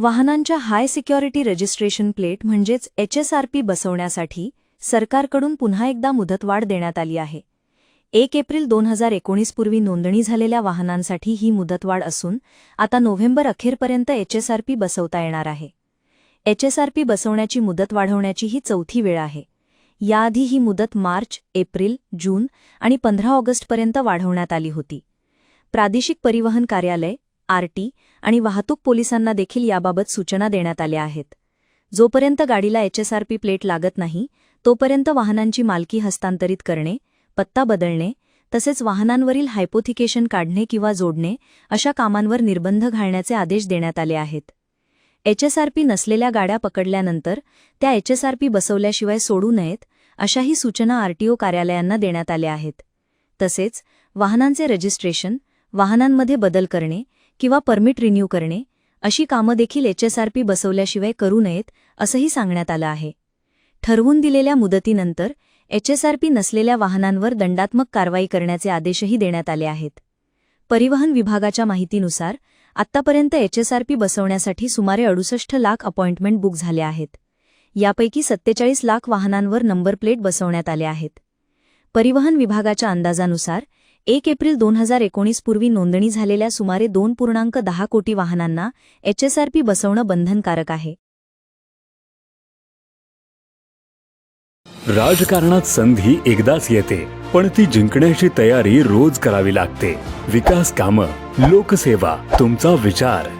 वाहनांच्या high security registration plate म्हणजेच HSRP बसवण्यासाठी सरकारकडून पुन्हा एकदा मुदतवाढ देण्यात आली आहे. एक एप्रिल दोन हजार एकोणीस पूर्वी नोंदणी झालेल्या वाहनांसाठी ही मुदतवाढ असून आता नोव्हेंबर अखेरपर्यंत एचएसआरपी बसवता येणार आहे. एचएसआरपी बसवण्याची मुदत वाढवण्याची ही चौथी वेळ आहे. याआधी ही मुदत मार्च एप्रिल जून आणि पंधरा ऑगस्टपर्यंत वाढवण्यात आली होती. प्रादेशिक परिवहन कार्यालय आरटी आणि वाहतूक पोलिसांना देखील याबाबत सूचना देण्यात आल्या आहेत. जोपर्यंत गाडीला एचएसआरपी प्लेट लागत नाही तोपर्यंत वाहनांची मालकी हस्तांतरित करणे पत्ता बदलणे तसेच वाहनांवरील हायपोथिकेशन काढणे किंवा जोडणे अशा कामांवर निर्बंध घालण्याचे आदेश देण्यात आले आहेत. एचएसआरपी नसलेल्या गाड्या पकडल्यानंतर त्या एचएसआरपी बसवल्याशिवाय सोडू नयेत अशाही सूचना आरटीओ कार्यालयांना देण्यात आल्या आहेत. तसेच वाहनांचे रजिस्ट्रेशन वाहनांमध्ये बदल करणे किंवा परमिट रिन्यू करणे अशी कामं देखील एचएसआरपी बसवल्याशिवाय करू नयेत असंही सांगण्यात आलं आहे. ठरवून दिलेल्या मुदतीनंतर एचएसआरपी नसलेल्या वाहनांवर दंडात्मक कारवाई करण्याचे आदेशही देण्यात आले आहेत. परिवहन विभागाच्या माहितीनुसार आत्तापर्यंत एचएसआरपी बसवण्यासाठी सुमारे अडुसष्ट लाख अपॉइंटमेंट बुक झाले आहेत. यापैकी सत्तेचाळीस लाख वाहनांवर नंबर प्लेट बसवण्यात आले आहेत. परिवहन विभागाच्या अंदाजानुसार एक एप्रिल दोन हजार एकोणीस पूर्वी नोंदणी झालेल्या सुमारे दोन पूर्णांक दहा कोटी वाहनांना एचएसआरपी बसवणं बंधनकारक आहे. राजकारणात संधी एकदाच येते पण ती जिंकण्याची तयारी रोज करावी लागते. विकास कामं लोकसेवा तुमचा विचार.